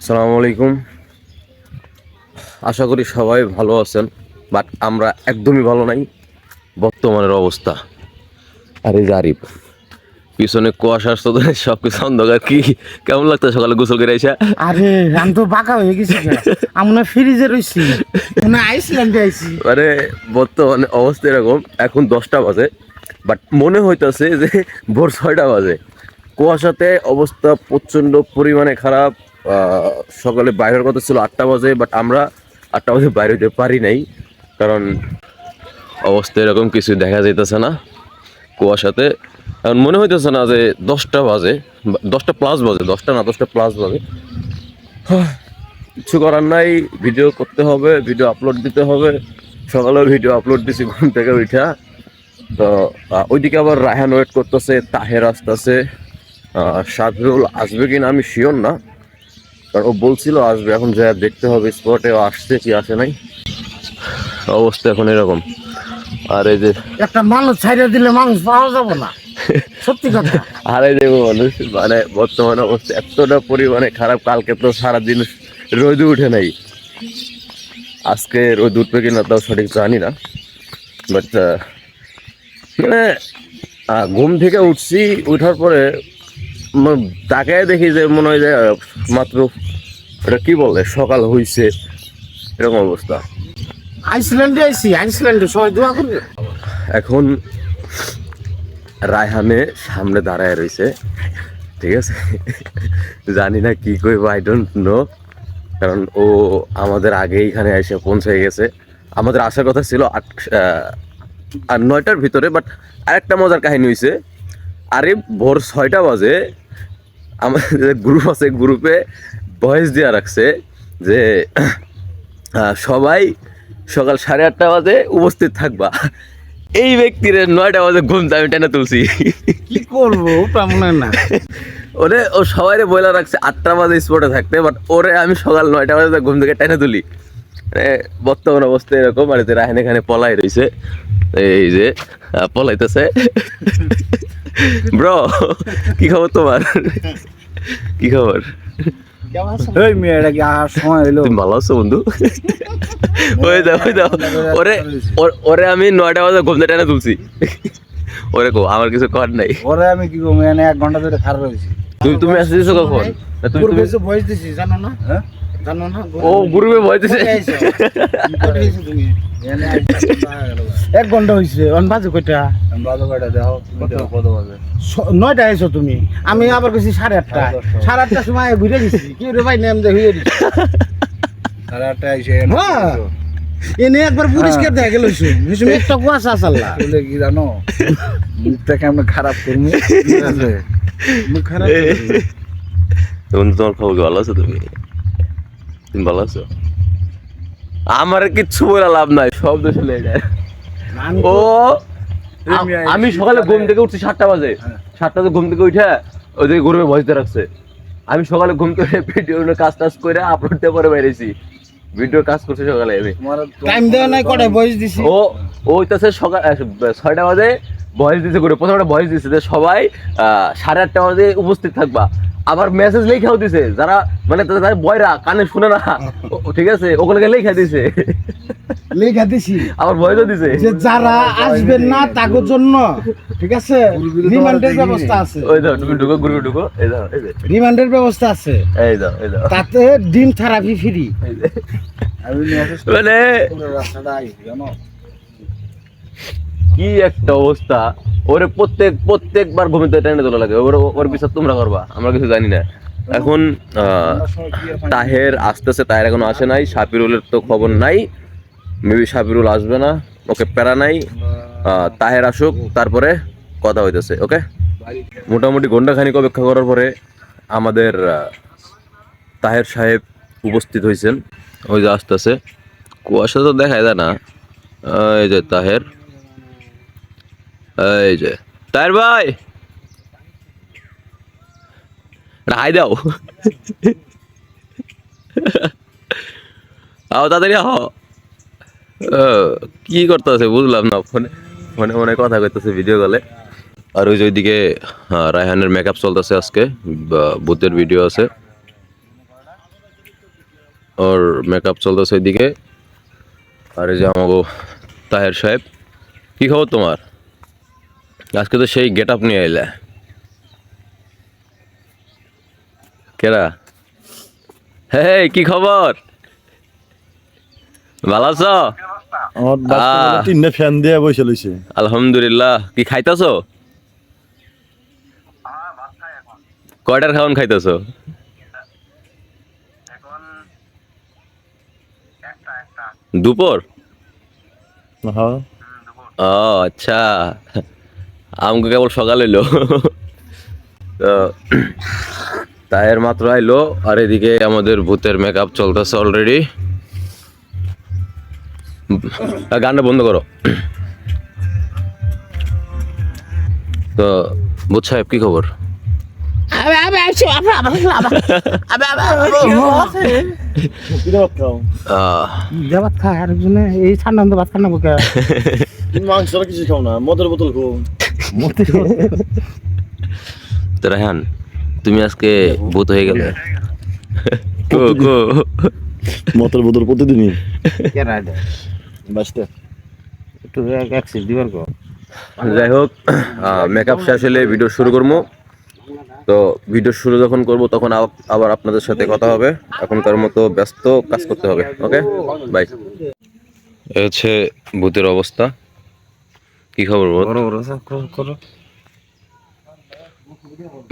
আসসালামু আলাইকুম। আশা করি সবাই ভালো আছেন বাট আমরা একদমই ভালো নাই বর্তমানের অবস্থা। আরে জারিফ পিছনে কুয়াশা আসতো তো সব কিছু অন্ধকার। কি কেমন লাগতো সকালে গোসল করে এসে আরে আমি তো বাঁকা হয়ে গেছি আমরা ফ্রিজে রয়েছি মানে আইসল্যান্ডে আইছি। মানে বর্তমানে অবস্থা এরকম এখন দশটা বাজে বাট মনে হইতাছে যে ভোর ছয়টা বাজে। কুয়াশাতে অবস্থা প্রচণ্ড পরিমাণে খারাপ। সকালে বাইরের কথা ছিল আটটা বাজে বাট আমরা আটটা বাজে বাইরে হতে পারি নাই, কারণ অবস্থা এরকম কিছু দেখা যাইতেছে না কুয়াশাতে। কারণ মনে হইতেছে না যে দশটা বাজে দশটা প্লাস বাজে, দশটা না দশটা প্লাস বাজে। কিছু করার নাই ভিডিও করতে হবে ভিডিও আপলোড দিতে হবে। সকালেও ভিডিও আপলোড দিছি, ঘুম থেকে উঠা তো ওইদিকে আবার রায়হান ওয়েট করতেছে, তাহের আসতেছে। সাদরুল আসবে কিনা আমি শিওর না। কারণ ও বলছিল আসবে এখন যা দেখতে হবে স্পটে আসছে কি আসে নাই। অবস্থা এখন এরকম। আর এই যে একটা মানুষ ছাইড়ে দিলে মানুষ পাওয়া যাবে না। সত্যি কথা। আর এই যে মানুষ মানে বর্তমান অবস্থা এতটা পরিমাণে খারাপ কালকে তো সারাদিন রোদ উঠে নাই। আজকে রোদ উঠবে কিনা তাও সঠিক জানি না। বাট মানে ঘুম থেকে উঠছি উঠার পরে তাকায় দেখি যে মনে হয় যে মাত্র এটা কি বলে সকাল হইছে এরকম অবস্থা। আইসল্যান্ডে আইছি আইসল্যান্ডে সবাই দোয়া করবে। এখন রায়হানে সামনে দাঁড়ায় রয়েছে ঠিক আছে? জানি না কি কইব আই ডোন্ট নো কারণ ও আমাদের আগে এখানে এসে পৌঁছে গেছে। আমাদের আসার কথা ছিল আট আর নয়টার ভিতরে বাট আরেকটা মজার কাহিনী হয়েছে আরে ভোর ছয়টা বাজে আমাদের গ্রুপ আছে গ্রুপে ভয়েস দেওয়া রাখছে যে সবাই সকাল সাড়ে আটটা বাজে উপস্থিত থাকবা। এই ব্যক্তির নয়টা বাজে ঘুমতে আমি টেনে তুলছি। কি করব? না। ওরে ও সবাই বইলা রাখছে আটটা বাজে স্পটে থাকতে বাট ওরে আমি সকাল নয়টা বাজে ঘুম থেকে টেনে তুলি। মানে বর্তমান অবস্থা এরকম আর যে রাহেন এখানে পলাই রয়েছে এই যে পলাইতেছে। ব্রো কি খবর তোমার? কি খবর? এই মেয়েটা কি আসার সময় তুমি ভালো আছো বন্ধু? ওই দাও ওই দাও। ওরে ওরে আমি নয়টা বাজে ঘুম থেকে টেনে তুলছি। ওরে কো আমার কিছু কর নাই। ওরে আমি কি করব এনে এক ঘণ্টা ধরে খারাপ হয়েছি তুমি তুমি আসে কখন? তুমি তুমি ভয়েস দিছি জানো না? হ্যাঁ? জানো না? ও গ্রুপে ভয় দিছে। এক ঘণ্টা হয়েছে অন বাজে কয়টা? নয়টা আইছো তুমি। আমি আবার গেছি সাড়ে আটটা। সাড়ে আটটার সময় ঘুরে গেছি কি রে ভাই নেম দে হয়ে গেছি হ্যাঁ। এনে একবার পরিষ্কার দেখা গেল হিসেবে একটা কুয়াশা আসাল্লা কি জানো? মুখটা কেমন খারাপ করব? মুখ খারাপ তোমার খবর? ভালো আছো তুমি? তুমি ভালো আছো? আমার কিচ্ছু বলে লাভ নাই সব দেশে লেগে যায়। ও আমি সকালে ঘুম থেকে উঠছি সাতটা বাজে। সাতটাতে ঘুম থেকে উঠে ওইদিকে গরুমে ভয় দিয়ে রাখছে। আমি সকালে ঘুম থেকে ভিডিও কাজ টাজ করে আপলোড দিয়ে পরে বেরিয়েছি ভিডিও কাজ করছে সকালে আমি। টাইম দেওয়া নাই কটায় বয়স দিছি। ও ও হইতাছে সকাল ছয়টা বাজে। ভয়েস দিছে করে প্রথমে একটা ভয়েস দিছে যে সবাই আহ, সাড়ে আটটা বাজে উপস্থিত থাকবা। আবার মেসেজ লেখাও দিছে যারা মানে তাদের বয়রা কানে শুনে না। ঠিক আছে? ওগুলোকে লেখা দিছে। লেখা দিছি। আবার ভয়েসও দিছে। যে যারা আসবেন না তাদের জন্য ঠিক আছে? রিমান্ডের ব্যবস্থা আছে। ওই দাও তুমি ঢুকো গ্রুপে ঢুকো। এই দাও এই রিমান্ডের ব্যবস্থা আছে। এই দাও এই দাও। তাতে ডিম থেরাপি ফ্রি মানে রাস্তাটা আইসি জানো? কি একটা অবস্থা? ওরে প্রত্যেক, প্রত্যেকবার ঘুমিতে টেনে তোলা লাগে। ওর ওর বিচার তোমরা করবা, আমরা কিছু জানি না। এখন তাহের আসতেছে, তাহের এখনও আসে নাই সাপিরুলের তো খবর নাই। মেবি সাপিরুল আসবে না, ওকে প্যারা নাই। তাহের আসুক, তারপরে কথা হইতেছে, ওকে? মোটামুটি ঘন্টাখানিক অপেক্ষা করার পরে আমাদের তাহের সাহেব উপস্থিত হয়েছেন ওই যে আসতেছে। কুয়াশা তো দেখা যায় না। এই যে তাহের। এই যে। তাহের ভাই! হাই দাও। আও, তাড়াতাড়ি আও। কি করতেছে বুঝলাম না, ফোনে ফোনে মনে কথা কইতেছে ভিডিও কলে আর ওই যে ওইদিকে রায়হানের মেকআপ চলতেছে আজকে ভূতের ভিডিও আছে। ওর মেকআপ চলতেছে ওইদিকে। আর এই যে আমাকে তাহের সাহেব। কি খবর তোমার? আজকে তো সেই গেট আপ নিয়ে এলে কেরা? হে কি খবর? ভালো আছো? আমার বাচ্চা আহ। তিনটা ফ্যান দিয়ে বসে লইছে আলহামদুলিল্লাহ। কি খাইতাছো? কয়টার খাওয়ান খাইতাছো? দুপুর? হ্যাঁ। ও আচ্ছা। আমাকে কেবল সকাল এলো তো মাত্র আইলো আর এদিকে আমাদের ভূতের মেকআপ চলতেছে অলরেডি গানটা বন্ধ করো। তো ভূত সাহেব কি খবর? ভাত খায় আরেকজনে এই ঠান্ডা মধ্যে ভাত খানা বুকে। মাংস কিছু খাও না মদের বোতল খাও। তো রায়হান তুমি আজকে ভূত হয়ে গেলে। গো গো মদের বোতল প্রতিদিনই। বাঁচতে একটু অ্যাক্সিস দিবার কো। যাই হোক মেকআপ শেষ হলে ভিডিও শুরু করব। তো ভিডিও শুরু যখন করব তখন আবার আপনাদের সাথে কথা হবে। এখনকার মতো ব্যস্ত কাজ করতে হবে ওকে বাই হচ্ছে ভূতের অবস্থা। কি খবর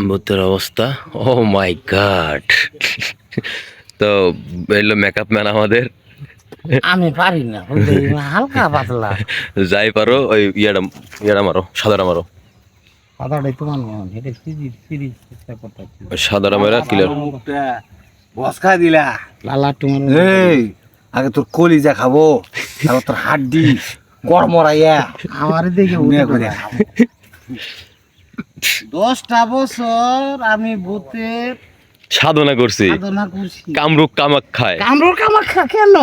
ভূতের অবস্থা? ও মাই গড তো এলো মেকআপ ম্যান আমাদের। আমি পারি না হালকা পাতলা। যাই পারো ওই ইয়াটা ইয়াটা মারো সাদাটা মারো। কথাটাই তোমার মন এটা সিরিজ সিরিজ চেষ্টা করতেছি। ওই সাদাটা মেরা ক্লিয়ার বস খাই দিলা। লালা তোমার এই আগে তোর কলিজা খাব তারপর তোর হাড্ডি। কর্মরাইয়া আমার দেখে উঠে করে করে। দশটা বছর আমি ভূতের সাধনা করছি। সাধনা করছি। কামরূপ কামাখ্যায়। কামরুর কামাখ্যা কেন?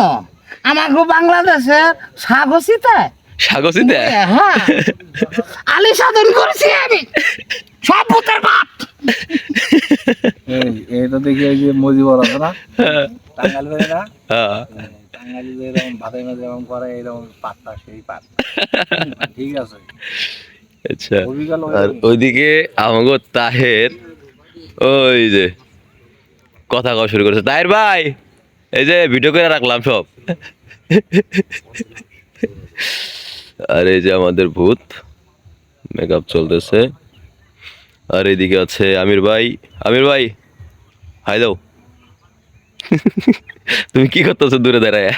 আমাকে বাংলাদেশের সাগসিতায় সাগসিতে হ্যাঁ আলি সাধন করেছি আমি। সব ভূতের বাপ এটা দেখি এই যে মজিবর আছে না? টাঙ্গাল না হ্যাঁ। টাঙ্গালি যেরকম ভাতের মাঝে এরকম করে এরকম পাত্তা সেই পাত্তা। ঠিক আছে। আচ্ছা আর ওইদিকে আমাগো তাহের ওই যে কথা কওয়া শুরু করেছে। তাহের ভাই এই যে ভিডিও করে রাখলাম সব। আর এই যে আমাদের ভূত মেকআপ চলতেছে। আর এইদিকে আছে আমির ভাই। আমির ভাই হাই দাও। তুমি কি করতেছো দূরে দাঁড়ায়?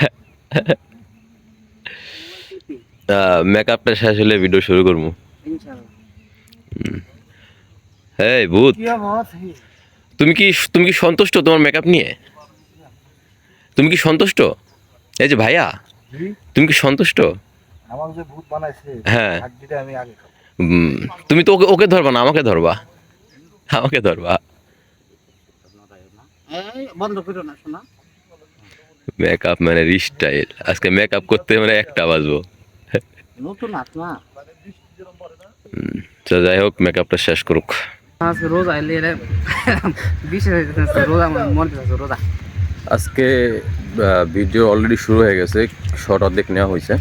মেকআপটা শেষ হলে ভিডিও শুরু করব। হ্যাঁ ভূত। তুমি কি তুমি কি সন্তুষ্ট তোমার মেকআপ নিয়ে? তুমি কি সন্তুষ্ট? এই যে ভাইয়া তুমি কি সন্তুষ্ট? হ্যাঁ। তুমি তো ওকে ওকে ধরবা না আমাকে ধরবা। আমাকে ধরবা। বন্ধ করো না শোনা। মেকআপ মানে স্টাইল আজকে মেকআপ করতে মানে একটা বাজবো। নতুন আত্মা তো যাই হোক মেকআপটা শেষ করুক। আজকে রোজা এলে বিশেষ রোজা মনে রোজা। আজকে ভিডিও অলরেডি শুরু হয়ে গেছে শর্ট অর্ধেক নেওয়া হয়েছে।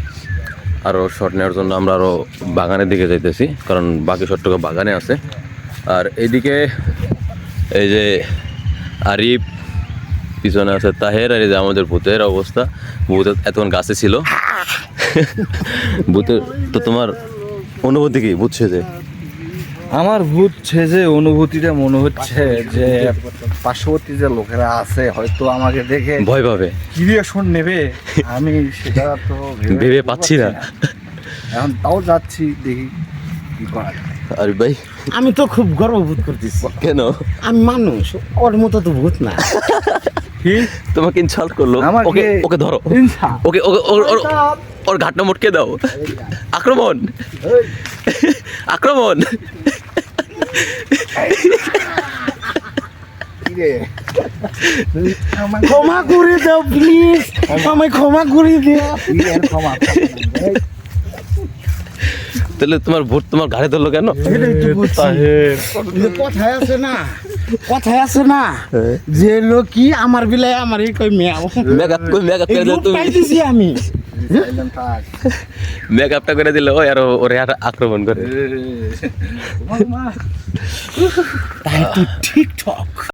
আরও শর্ট নেওয়ার জন্য আমরা আরও বাগানের দিকে যাইতেছি কারণ বাকি শর্টটুকু বাগানে আছে। আর এইদিকে এই যে আরিফ পিছনে আছে তাহের আর এই যে আমাদের ভূতের অবস্থা। ভূত এতক্ষণ গাছে ছিল। ভূতের তো তোমার অনুভূতি কি? বুঝছে যে আমার ভূত যে অনুভূতিটা মনে হচ্ছে যে পার্শ্ববর্তী যে লোকেরা আছে হয়তো আমাকে দেখে ভয় পাবে। কি রিয়াকশন নেবে। আমি সেটা তো ভেবে পাচ্ছি না। এখন তাও যাচ্ছি দেখি কি করা যায়। আরিফ ভাই। আমি তো খুব গর্ববোধ করতেছি। কেন? আমি মানুষ ওর মতো তো ভূত না। কি? তোমাকে ইনসাল্ট করল। ওকে ওকে ধরো। ওকে ওকে ওর- ওর- ওর ঘাটনা মোটকে দাও। আক্রমণ। আক্রমণ। ক্ষমা করে দাও প্লিজ আমায় ক্ষমা করে দাও। ক্ষমা। তাহলে তোমার ভোট তোমার ঘাড়ে ধরলো কেন? কথায় আছে না কথায় আছে না যে লোক কি আমার বিলাই আমার এই কই মেয়াও মেকআপ কই এই করে দিলে তুমি। আমি। মেকআপটা করে দিলে ওই আর ওরে আর আক্রমণ করে। তুই ঠিকঠাক